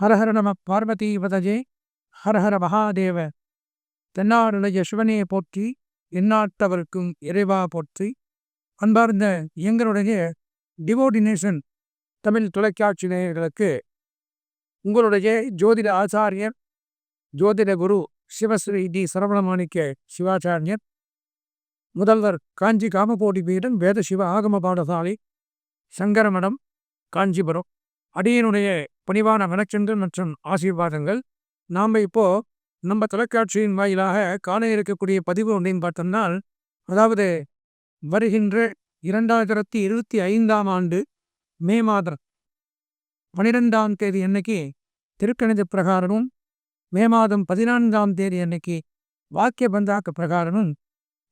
ஹரஹர நம பார்வதி பதஜே ஹரஹர மகாதேவ. தென்னாருடைய சிவனையை போற்றி எந்நாட்டவருக்கும் இறைவா போற்றி. அன்பார்ந்த எங்களுடைய டிவோடினேஷன் தமிழ் தொலைக்காட்சி நேயர்களுக்கு உங்களுடைய ஜோதிட ஆச்சாரியர் ஜோதிட குரு சிவஸ்ரீ டி. சரவணமாணிக்க சிவாச்சாரியர் முதல்வர் காஞ்சி காமபோடி பீடன் வேத சிவ ஆகம பாடசாலை சங்கரமடம் காஞ்சிபுரம். அடியினுடைய பணிவான வணக்கங்கள் மற்றும் ஆசீர்வாதங்கள். நாம் இப்போ நம்ம தொலைக்காட்சியின் வாயிலாக காண இருக்கக்கூடிய பதிவு அப்படின்னு பார்த்தோம்னா அதாவது வருகின்ற இரண்டாயிரத்தி இருபத்தி ஐந்தாம் ஆண்டு மே மாதம் பனிரெண்டாம் தேதி அன்னைக்கு திருக்கணித பிரகாரமும் மே மாதம் பதினான்காம் தேதி அன்னைக்கு வாக்கிய பந்தாக்க பிரகாரமும்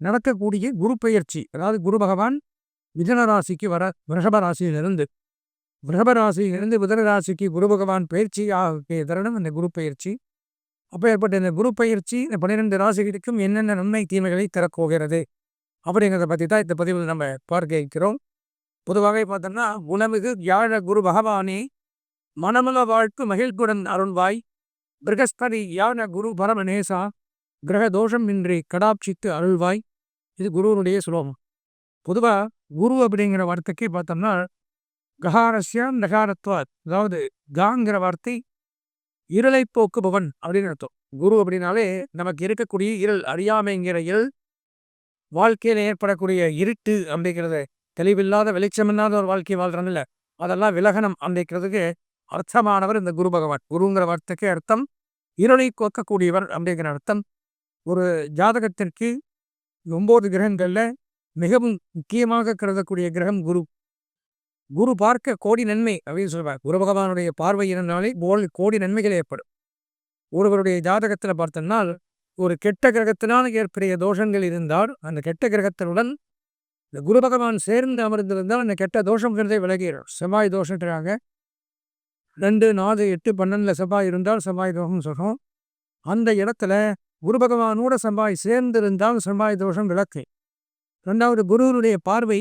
நடக்கக்கூடிய குரு பெயர்ச்சி அதாவது குரு பகவான் மிதன ராசிக்கு வர ரிஷப ராசியிலிருந்து. ரிஷபராசியிலிருந்து புதனராசிக்கு குரு பகவான் பயிற்சி ஆகிய தருணம் இந்த குரு பயிற்சி. அப்போ ஏற்பட்ட இந்த குரு பயிற்சி இந்த பன்னிரெண்டு ராசிகளுக்கும் என்னென்ன நன்மை தீமைகளை தரப்போகிறது அப்படிங்கிறத பற்றி தான் இந்த பதிவில் நம்ம பார்க்க இருக்கிறோம். பொதுவாக பார்த்தோம்னா உணவுக்கு வியாழ குரு பகவானே மனமல வாழ்க்கு மகிழ்குடன் அருள்வாய். பிரகஸ்பதி யான குரு பரமநேசா கிரக தோஷம் இன்றி கடாட்சித்து அருள்வாய். இது குருவனுடைய சுலோகம். பொதுவாக குரு அப்படிங்கிற வார்த்தைக்கு பார்த்தோம்னா ககாரஸ்யா நகாரத்வாத். அதாவது காங்கிற வார்த்தை இருளை போக்குபவன் அப்படின்னு அர்த்தம். குரு அப்படின்னாலே நமக்கு இருக்கக்கூடிய இருள் அறியாமைங்கிற இருள் வாழ்க்கையில் ஏற்படக்கூடிய இருட்டு அப்படிங்கிறத தெளிவில்லாத வெளிச்சமில்லாத ஒரு வாழ்க்கை வாழ்றான்ல அதெல்லாம் விலகனம் அப்படிங்கிறதுக்கு அர்த்தமானவர் இந்த குரு பகவான். குருங்கிற வார்த்தைக்கு அர்த்தம் இருளை கோக்கக்கூடியவர் அப்படிங்கிற அர்த்தம். ஒரு ஜாதகத்திற்கு ஒம்பது கிரகங்களில் மிகவும் முக்கியமாக கருதக்கூடிய கிரகம் குரு. குரு பார்க்க கோடி நன்மை அப்படின்னு சொல்லுவார். குரு பகவானுடைய பார்வை இருந்தாலே போல் கோடி நன்மைகள் ஏற்படும். ஒருவருடைய ஜாதகத்தில் பார்த்தோம்னால் ஒரு கெட்ட கிரகத்தினால் ஏற்படைய தோஷங்கள் இருந்தால் அந்த கெட்ட கிரகத்தினுடன் இந்த குரு பகவான் சேர்ந்து அமர்ந்திருந்தால் அந்த கெட்ட தோஷங்கிறதே விலகிடும் செவ்வாய் தோஷங்கிறாங்க ரெண்டு நாலு எட்டு பன்னெண்டில் செவ்வாய் இருந்தால் செவ்வாய் தோஷம் சொல்கிறோம் அந்த இடத்துல குரு பகவானோட செவ்வாய் சேர்ந்திருந்தால் செவ்வாய் தோஷம் விளக்கு. ரெண்டாவது குருவனுடைய பார்வை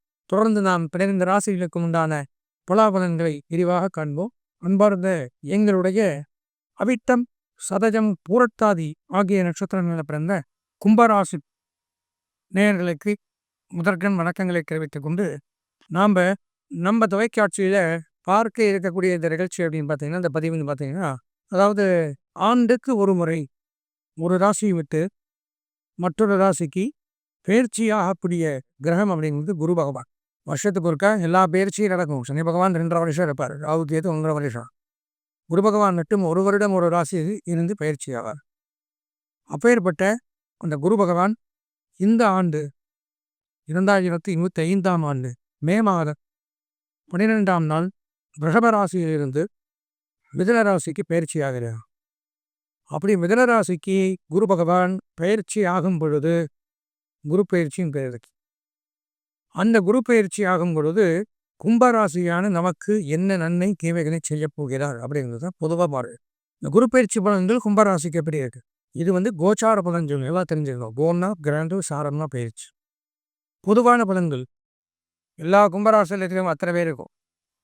தொடர்ந்து நாம் பிறந்த ராசிகளுக்கு உண்டான பலாபலன்களை விரிவாக காண்போம். அன்பார்ந்த எங்களுடைய அவிட்டம் சதஜம் பூரட்டாதி ஆகிய நட்சத்திரங்களில் பிறந்த கும்பராசி நேயர்களுக்கு முதற்கண் வணக்கங்களை தெரிவித்துக் கொண்டு நாம் நம்ம தொலைக்காட்சியில் பார்க்க இருக்கக்கூடிய இந்த நிகழ்ச்சி அப்படின்னு பார்த்தீங்கன்னா இந்த பதிவுன்னு பார்த்தீங்கன்னா அதாவது ஆண்டுக்கு ஒரு முறை ஒரு ராசியை விட்டு மற்றொரு ராசிக்கு பயிற்சியாகக்கூடிய கிரகம் அப்படிங்கிறது குரு பகவான். வருஷத்துக்கு ஒருக்க எல்லா பேர்ச்சியும் நடக்கும். சனி பகவான் ரெண்டரை வருஷம் இருப்பார். ராகு கேது ஒன்றரை வருஷம். குரு பகவான் மட்டும் ஒரு வருடம் ஒரு ராசி இருந்து பயிற்சி ஆவார். அப்பேற்பட்ட அந்த குரு பகவான் இந்த ஆண்டு இரண்டாயிரத்தி இருபத்தி ஐந்தாம் ஆண்டு மே மாதம் பன்னிரெண்டாம் நாள் ரிஷப ராசியிலிருந்து மிதன ராசிக்கு பயிற்சி ஆகிறார். அப்படி மிதன ராசிக்கு குரு பகவான் பயிற்சி ஆகும் பொழுது குரு பயிற்சியும் பெறுது. அந்த குரு பயிற்சி ஆகும் பொழுது கும்பராசியான நமக்கு என்ன நன்மை தீமைகளை செய்ய போகிறார் அப்படிங்கிறது தான் பொதுவாக பாரு. இந்த குரு பயிற்சி பலன்கள் கும்பராசிக்கு எப்படி இருக்குது இது வந்து கோச்சார பலன்கள் எல்லாம் தெரிஞ்சுக்கணும் கோன்னா கிராண்டு சாரம்னா பயிற்சி. பொதுவான பலன்கள். எல்லா கும்பராசிலையும் அத்தனை பேர் இருக்கும்.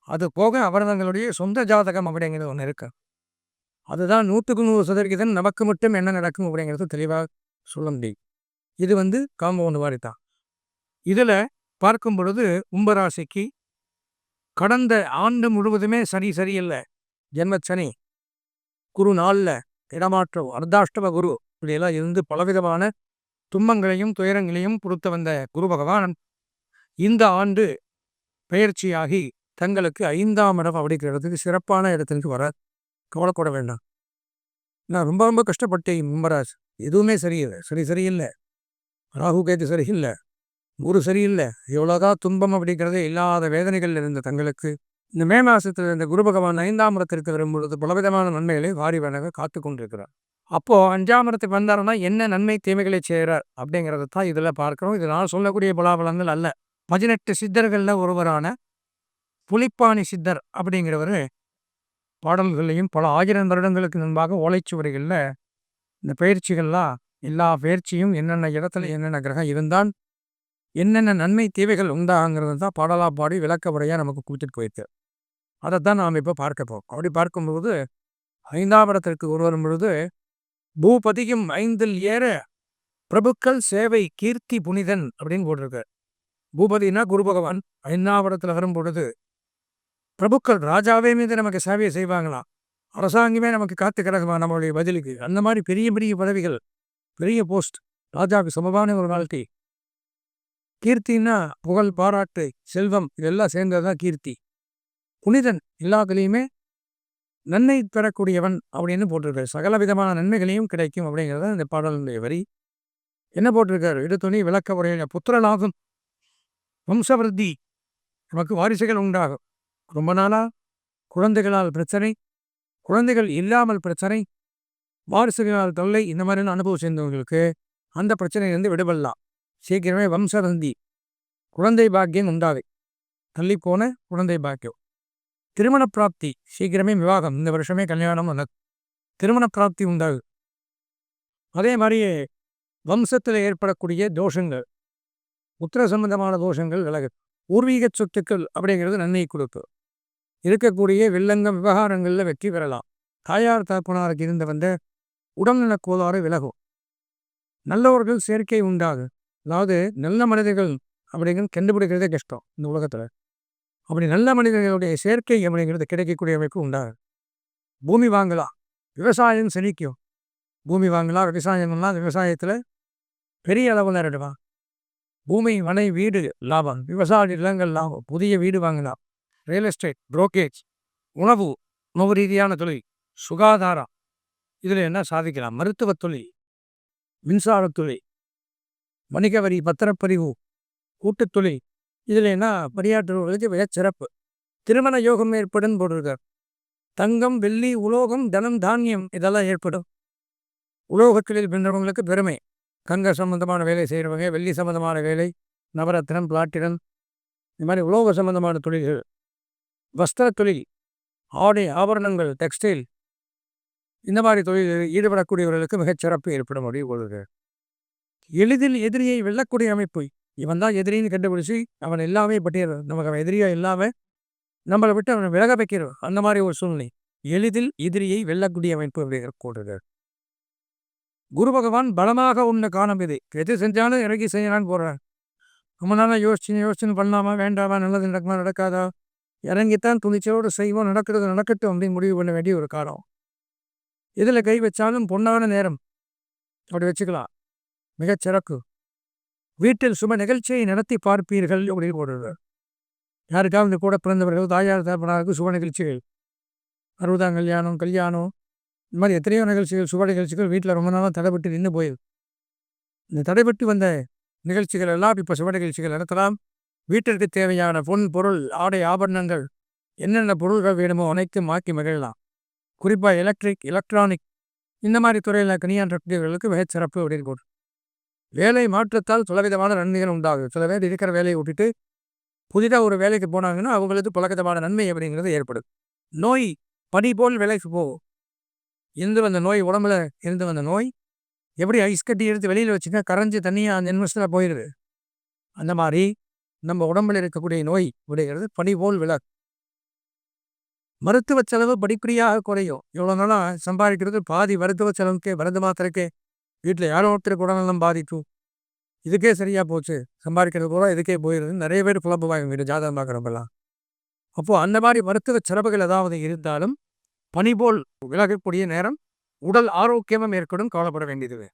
அது போக அவரதங்களுடைய சொந்த ஜாதகம் அப்படிங்கிறது ஒன்று இருக்கு. அதுதான் நூற்றுக்கு நூறு சதவிகிதம் நமக்கு மட்டும் என்ன நடக்கும் அப்படிங்கிறது தெளிவாக சொல்ல முடியும். இது வந்து காம்பவுண்ட் மாதிரி தான். இதில் பார்க்கும் பொழுது கும்பராசிக்கு கடந்த ஆண்டு முழுவதுமே சனி சரியில்லை. ஜென்ம சனி குரு நாளில் இடமாற்றம் அர்த்தாஷ்டம குரு இப்படியெல்லாம் இருந்து பலவிதமான துன்பங்களையும் துயரங்களையும் பொறுத்த வந்த குரு பகவான் இந்த ஆண்டு பயிற்சியாகி தங்களுக்கு ஐந்தாம் இடம் அப்படிங்கிறதுக்கு சிறப்பான இடத்திற்கு வர கவலைப்பட வேண்டாம். நான் ரொம்ப ரொம்ப கஷ்டப்பட்டேன் மும்பராஜ் எதுவுமே சரியில்லை. சரி சரியில்லை. ராகு கேது சரியில்லை குரு சரியில்லை எவ்வளோதான் துன்பம் அப்படிங்கிறதே இல்லாத வேதனைகள் இருந்த தங்களுக்கு. இந்த மே மாசத்துல இந்த குரு பகவான் ஐந்தாம் இடத்திற்கு வரும்பொழுது பலவிதமான நன்மைகளை வாரி வழங்க காத்து கொண்டிருக்கிறார். அப்போ அஞ்சாம் இடத்துக்கு வந்தாருன்னா என்ன நன்மை தீமைகளை செய்கிறார் அப்படிங்கிறத தான் இதில் பார்க்கிறோம். இது நான் சொல்லக்கூடிய பலாபலங்கள் அல்ல. பதினெட்டு சித்தர்களில் ஒருவரான புலிப்பாணி சித்தர் அப்படிங்கிறவர் பாடல்களையும் பல ஆயிரம் வருடங்களுக்கு முன்பாக ஓலைச்சுவடிகளில் இந்த பயிற்சிகள்லாம் எல்லா பயிற்சியும் என்னென்ன இடத்துல என்னென்ன கிரகம் இருந்தால் என்னென்ன நன்மை தேவைகள் உண்டாங்கிறது தான் பாடலா பாடி விளக்க உரையாக நமக்கு கொடுத்துட்டு போயிருக்கு. அதை தான் நாம் இப்போ பார்க்க போகிறோம் அப்படி பார்க்கும்போது ஐந்தாம் இடத்திற்கு ஒரு வரும் பொழுது பூபதியும் ஐந்தில் ஏற பிரபுக்கள் சேவை கீர்த்தி புனிதன் அப்படின்னு போட்டிருக்கார் பூபதினா குரு பகவான். ஐந்தாம் இடத்துல வரும் பொழுது பிரபுக்கள் ராஜாவே மீது நமக்கு சேவையை செய்வாங்களாம். அரசாங்கமே நமக்கு காத்து கிடக்குமா? நம்மளுடைய பதிலுக்கு. அந்த மாதிரி பெரிய பெரிய பதவிகள் பெரிய போஸ்ட். ராஜாவுக்கு சமமான ஒரு வாழ்க்கை கீர்த்தின்னா புகழ் பாராட்டு செல்வம் இதெல்லாம் சேர்ந்ததுதான் கீர்த்தி. புனிதன் எல்லாத்துலேயுமே நன்மை பெறக்கூடியவன் அப்படின்னு போட்டிருக்காரு. சகல விதமான நன்மைகளையும் கிடைக்கும் அப்படிங்கிறத இந்த பாடலுடைய வரி. என்ன போட்டிருக்காரு? இடுத்துணி விளக்க உரைய புத்திரலாகும் வம்சவருத்தி நமக்கு வாரிசுகள் உண்டாகும். ரொம்ப நாளாக குழந்தைகளால் பிரச்சனை குழந்தைகள் இல்லாமல் பிரச்சனை வாரிசுகளால் தொல்லை இந்த மாதிரியான அனுபவம் சேர்ந்தவங்களுக்கு அந்த பிரச்சனையிலிருந்து விடுபடலாம். சீக்கிரமே வம்சவந்தி. குழந்தை பாக்கியம் உண்டாது தள்ளி போன குழந்தை பாக்கியம். திருமண பிராப்தி. சீக்கிரமே விவாகம். இந்த வருஷமே கல்யாணம் அந்த திருமண பிராப்தி உண்டாகு அதே மாதிரியே வம்சத்தில் ஏற்படக்கூடிய தோஷங்கள். உத்தர சம்பந்தமான தோஷங்கள் விலகு. பூர்வீக சொத்துக்கள் அப்படிங்கிறது நன்மை கொடுப்பு இருக்கக்கூடிய வில்லங்கம் விவகாரங்களில் வெற்றி பெறலாம். தாயார் தாக்குனாருக்கு இருந்த வந்த உடல்நலக் கோளாறு விலகும். நல்லவர்கள் சேர்க்கை உண்டாகு. அதாவது நல்ல மனிதர்கள் அப்படிங்கிறது கண்டுபிடிக்கிறதே கஷ்டம் இந்த உலகத்தில். அப்படி நல்ல மனிதர்களுடைய சேர்க்கை அப்படிங்கிறது கிடைக்கக்கூடிய அமைப்பு பூமி வாங்கலாம். விவசாயம் செழிக்கும். பூமி வாங்கலாம். விவசாயம்லாம் விவசாயத்தில் பெரிய அளவில் நேரிடுவான் பூமி மனை வீடு லாபம். விவசாய நிலங்கள் லாபம். புதிய வீடு வாங்கலாம். ரியல் எஸ்டேட் புரோக்கேஜ் உணவு உணவு ரீதியான தொழில் சுகாதாரம். இதில் என்ன சாதிக்கலாம்? மருத்துவத் தொழில் மின்சார தொழில் வணிக வரி பத்திரப்பதிவு கூட்டுத் இதில் என்ன? பணியாற்றுபவர்களுக்கு மிக சிறப்பு. திருமண யோகம் ஏற்படும் போட்டிருக்கார் தங்கம் வெள்ளி உலோகம் தனம் தானியம் இதெல்லாம் ஏற்படும். உலோகத்தில் பின்னவங்களுக்கு பெருமை. கங்க சம்பந்தமான வேலை செய்கிறவங்க வெள்ளி சம்பந்தமான வேலை நவரத்னம் பிளாட்டினம் இந்த மாதிரி உலோக சம்பந்தமான தொழில்கள். வஸ்திர தொழில் ஆடை ஆபரணங்கள் டெக்ஸ்டைல் இந்த மாதிரி தொழிலில் ஈடுபடக்கூடியவர்களுக்கு மிகச்சிறப்பு ஏற்பட அப்படி கொள்ளுது எளிதில் எதிரியை வெல்லக்கூடிய அமைப்பு. இவன் தான் எதிரின்னு கண்டுபிடிச்சி அவன் எல்லாமே பட்டியல் நமக்கு அவன் எதிரியா இல்லாமல் நம்மளை விட்டு அவனை விலக வைக்கிறோம் அந்த மாதிரி ஒரு சூழ்நிலை. எளிதில் எதிரியை வெல்லக்கூடிய அமைப்பு அப்படிங்கிற குரு பகவான் பலமாக உன்னை காணும் இது. எது செஞ்சாலும் இறங்கி செய்யலான்னு போடுறான் ரொம்ப நாளாக யோசிச்சு யோசிச்சுன்னு பண்ணலாமா வேண்டாமா நல்லது நடக்குமா நடக்காதா? இறங்கித்தான் துணிச்சலோடு செய்வோம் நடக்கிறது நடக்கட்டும் அப்படின்னு முடிவு பண்ண வேண்டிய ஒரு காலம். எதில் கை வச்சாலும் பொன்னான நேரம். அப்படி வச்சுக்கலாம். மிகச்சிறப்பு வீட்டில் சுப நிகழ்ச்சியை நடத்தி பார்ப்பீர்கள் அப்படின்னு போடுறார் யாருக்காவது கூட பிறந்தவர்கள் தாயார் தரப்பனாருக்கு சுப நிகழ்ச்சிகள். அறுபதாம் கல்யாணம் கல்யாணம் இந்த மாதிரி எத்தனையோ நிகழ்ச்சிகள் சுப நிகழ்ச்சிகள் வீட்டில் ரொம்ப நாளாக தடைபட்டு நின்று போயிடுது இந்த தடைபட்டு வந்த நிகழ்ச்சிகள் எல்லாம் இப்போ சுப நிகழ்ச்சிகள் நடத்தலாம். வீட்டிற்கு தேவையான பொன் பொருள் ஆடை ஆபரணங்கள் என்னென்ன பொருள்கள் வேணுமோ அனைத்தும் மாக்கி மகிழலாம். குறிப்பாக எலக்ட்ரிக் எலக்ட்ரானிக் இந்த மாதிரி துறையில் கணியாற்றக்கூடியவர்களுக்கு மிகச் சிறப்பு அப்படின்னு போட்டு வேலை மாற்றத்தால் பலவிதமான நன்மைகள் உண்டாகும் சில பேர் இருக்கிற வேலையை விட்டுட்டு புதிதாக ஒரு வேலைக்கு போனாங்கன்னா அவங்களுக்கு பலவிதமான நன்மை அப்படிங்கிறது ஏற்படும் நோய் பனி போல் வேலைக்கு போகும் இருந்து வந்த நோய் உடம்புல இருந்து வந்த நோய் எப்படி ஐஸ் கட்டி எடுத்து வெளியில் வச்சுக்க கரைஞ்சி தண்ணியாக அந்த நிமிஷத்தில் போயிடுது அந்த மாதிரி நம்ம உடம்புல இருக்கக்கூடிய நோய் உடைகிறது பனி போல் விலகு மருத்துவ செலவு படிப்படியாக குறையும். இவ்வளோ நாளாக சம்பாதிக்கிறது பாதி மருத்துவ செலவுக்கே மருந்து மாத்திரைக்கே. வீட்டில் யாரோ ஒருத்தருக்கு உடல்நலம் பாதிக்கும். இதுக்கே சரியாக போச்சு. சம்பாதிக்கிறது பூரா இதுக்கே போயிடுது நிறைய பேர் குழப்பமாகும் வீடு ஜாதகம் பார்க்குறப்பெல்லாம் அப்போது அந்த மாதிரி மருத்துவ செலவுகள் ஏதாவது இருந்தாலும் பனி போல் விலகக்கூடிய நேரம் உடல் ஆரோக்கியமும் ஏற்படும். கவலைப்பட வேண்டியது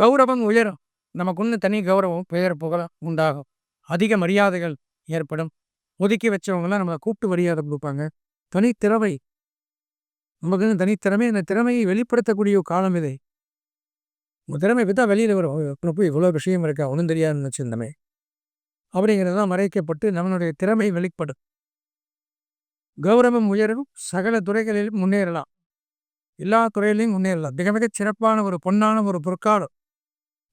கௌரவம் உயரும். நமக்கு தனி கௌரவம் பெயர் புகழ உண்டாகும். அதிக மரியாதைகள் ஏற்படும். ஒதுக்கி வச்சவங்களாம் நம்மளை கூப்பிட்டு மரியாதை கொடுப்பாங்க. தனித்திறமை நமக்கு தனித்திறமை அந்த திறமையை வெளிப்படுத்தக்கூடிய காலம் இதை. உங்கள் திறமை பார்த்தா வெளியில் வரும். போய் இவ்வளோ விஷயம் இருக்கா? ஒன்றும் தெரியாதுன்னு வச்சிருந்தமே. அப்படிங்கிறதெல்லாம் மறைக்கப்பட்டு நம்மளுடைய திறமை வெளிப்படும். கௌரவம் உயரும் சகல துறைகளிலும் முன்னேறலாம். எல்லா துறையிலையும் முன்னேறலாம். மிக மிக சிறப்பான ஒரு பொன்னான ஒரு பொற்காலம்.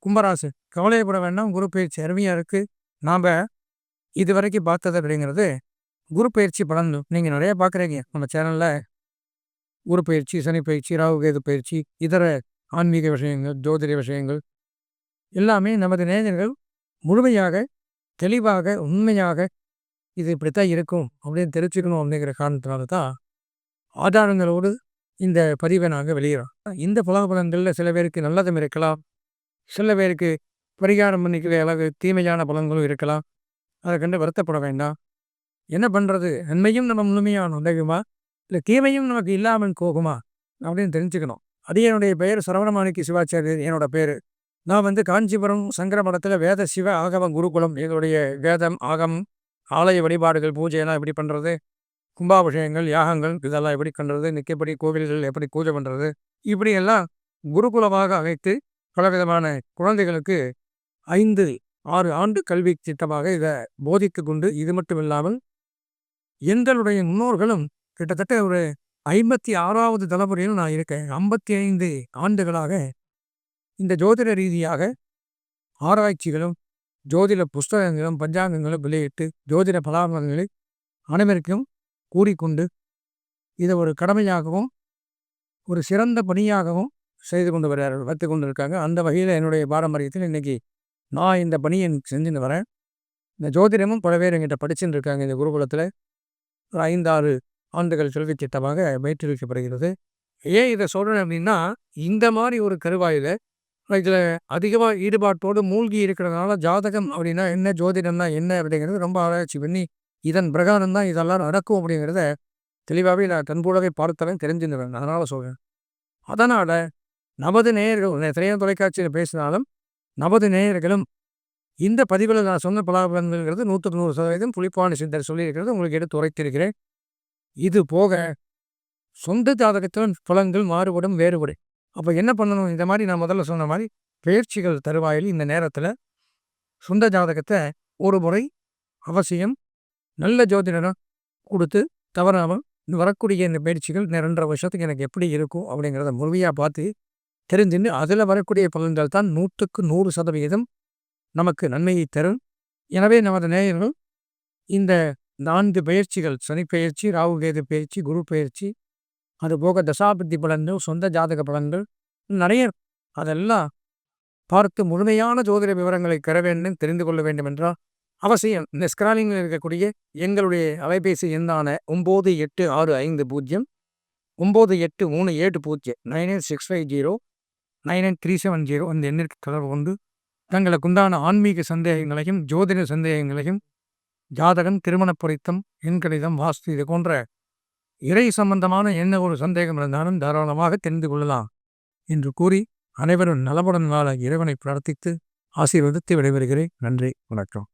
கும்பராசு கவலையப்பட வேண்டாம். குரு பயிற்சி அருமையாக இருக்குது நாம் இது வரைக்கும் பார்த்தது அப்படிங்கிறது குரு பயிற்சி பலன் நீங்கள் நிறைய பார்க்குறீங்க. நம்ம சேனலில் குரு பயிற்சி சனி பயிற்சி ராகு கேது பயிற்சி இதர ஆன்மீக விஷயங்கள் ஜோதிட விஷயங்கள் எல்லாமே நமது நேயர்கள் முழுமையாக தெளிவாக உண்மையாக இது இப்படித்தான் இருக்கும் அப்படின்னு தெரிஞ்சுக்கணும் அப்படிங்கிற காரணத்தினால தான் ஆதாரங்களோடு இந்த பதிவை நாங்கள் வெளியிடறோம். இந்த பலன்களில் சில பேருக்கு நல்லதும் இருக்கலாம். சில பேருக்கு பரிகாரம் பண்ணிக்கிற அளவு தீமையான பலன்களும் இருக்கலாம். அதை கண்டு வருத்தப்பட வேண்டாம். என்ன பண்ணுறது நன்மையும் நம்ம முழுமையான உதகுமா இல்லை தீமையும் நமக்கு இல்லாமல் போகுமா? அப்படின்னு தெரிஞ்சுக்கணும். அது என்னுடைய பெயர் சரவணமாணிக்கு சிவாச்சாரியர் என்னோட பேர். நான் வந்து காஞ்சிபுரம் சங்கர மடத்தில் வேத சிவ ஆகம குருகுலம் எங்களுடைய வேதம் ஆகம் ஆலய வழிபாடுகள் பூஜையெல்லாம் எப்படி பண்ணுறது கும்பாபிஷேகங்கள் யாகங்கள் இதெல்லாம் எப்படி பண்ணுறது நிற்கப்படி கோவில்கள் எப்படி பூஜை பண்ணுறது இப்படியெல்லாம் குருகுலமாக அமைத்து பலவிதமான குழந்தைகளுக்கு ஐந்து ஆறு ஆண்டு கல்வி திட்டமாக இதை போதித்து கொண்டு இது மட்டும் இல்லாமல் எங்களுடைய முன்னோர்களும் கிட்டத்தட்ட ஒரு ஐம்பத்தி ஆறாவது தலைமுறையில் நான் இருக்கேன். ஐம்பத்தி ஐந்து ஆண்டுகளாக இந்த ஜோதிட ரீதியாக ஆராய்ச்சிகளும் ஜோதிட புஸ்தகங்களும் பஞ்சாங்கங்களும் வெளியிட்டு ஜோதிட பலாபலங்களை அனைவருக்கும் கூறிக்கொண்டு இதை ஒரு கடமையாகவும் ஒரு சிறந்த பணியாகவும் செய்து கொண்டு வர வைத்து கொண்டு இருக்காங்க அந்த வகையில் என்னுடைய பாரம்பரியத்தில் இன்றைக்கி நான் இந்த பணியை செஞ்சுன்னு வரேன். இந்த ஜோதிடமும் பல பேர் எங்கிட்ட படிச்சுட்டு இருக்காங்க. இந்த குருகுலத்தில் ஒரு ஐந்தாறு ஆண்டுகள் கல்வி திட்டமாக மேற்றிருக்கப்படுகிறது ஏன் இதை சொல்கிறேன் அப்படின்னா இந்த மாதிரி ஒரு கருவாயில் இதில் அதிகமாக ஈடுபாட்டோடு மூழ்கி இருக்கிறதுனால ஜாதகம் அப்படின்னா என்ன ஜோதிடம்னா என்ன அப்படிங்கிறது ரொம்ப ஆராய்ச்சி பண்ணி இதன் பிரகாரம் தான் இதெல்லாம் நடக்கும் அப்படிங்கிறத தெளிவாகவே நான் கண்கூடவே பார்த்தவன் தெரிஞ்சுருவேன் அதனால் சொல்கிறேன் அதனால் நமது நேயர்கள் எத்தனையோ தொலைக்காட்சியில் பேசினாலும் நமது நேயர்களும் இந்த பதிவில் நான் சொன்ன பலாபலன்கள்ங்கிறது நூற்றுக்கு நூறு சதவீதம் புளிப்பான சிந்தர் சொல்லியிருக்கிறது. உங்களுக்கு எடுத்து உரைத்திருக்கிறேன். இது போக சொந்த ஜாதகத்தில் பலன்கள் மாறுபடும் வேறுபடும். அப்போ என்ன பண்ணணும்? இந்த மாதிரி நான் முதல்ல சொன்ன மாதிரி பயிற்சிகள் தருவாயில் இந்த நேரத்தில் சொந்த ஜாதகத்தை ஒரு முறை அவசியம் நல்ல ஜோதிடரை கொடுத்து தவறாமல் வரக்கூடிய இந்த பயிற்சிகள் ரெண்டரை வருஷத்துக்கு எனக்கு எப்படி இருக்கும் அப்படிங்கிறத முழுமையாக பார்த்து தெரிஞ்சுன்னு அதில் வரக்கூடிய பலன்கள் தான் நூற்றுக்கு நூறு சதவிகிதம் நமக்கு நன்மையை தரும். எனவே நமது நேயர்கள் இந்த நான்கு பயிற்சிகள் சனி பயிற்சி ராகு கேது பயிற்சி குரு பயிற்சி அதுபோக தசாபதி பலன்கள் சொந்த ஜாதக பலன்கள் நிறைய அதெல்லாம் பார்த்து முழுமையான ஜோதிட விவரங்களை பெற வேண்டும் தெரிந்து கொள்ள வேண்டும் என்றால் அவசியம். இந்த ஸ்கிராலிங்கில் இருக்கக்கூடிய எங்களுடைய அலைபேசி எண்ணான ஒம்பது எட்டு ஆறு ஐந்து பூஜ்ஜியம் ஒம்பது எட்டு மூணு ஏழு பூஜ்ஜியம் nine eight six five zero nine nine three seven zero அந்த எண்ணிற்கு தொடர்பு கொண்டு தங்களுக்குண்டான ஆன்மீக சந்தேகங்களையும் ஜோதிட சந்தேகங்களையும் ஜாதகம் திருமண பொருத்தம் எண்கணிதம் வாஸ்து இது போன்ற இறை சம்பந்தமான என்ன ஒரு சந்தேகம் இருந்தாலும் தாராளமாக தெரிந்து கொள்ளலாம் என்று கூறி அனைவரும் நலமுடன் நாள இறைவனை பிரார்த்தித்து ஆசீர்வதித்து விடைபெறுகிறேன். நன்றி வணக்கம்.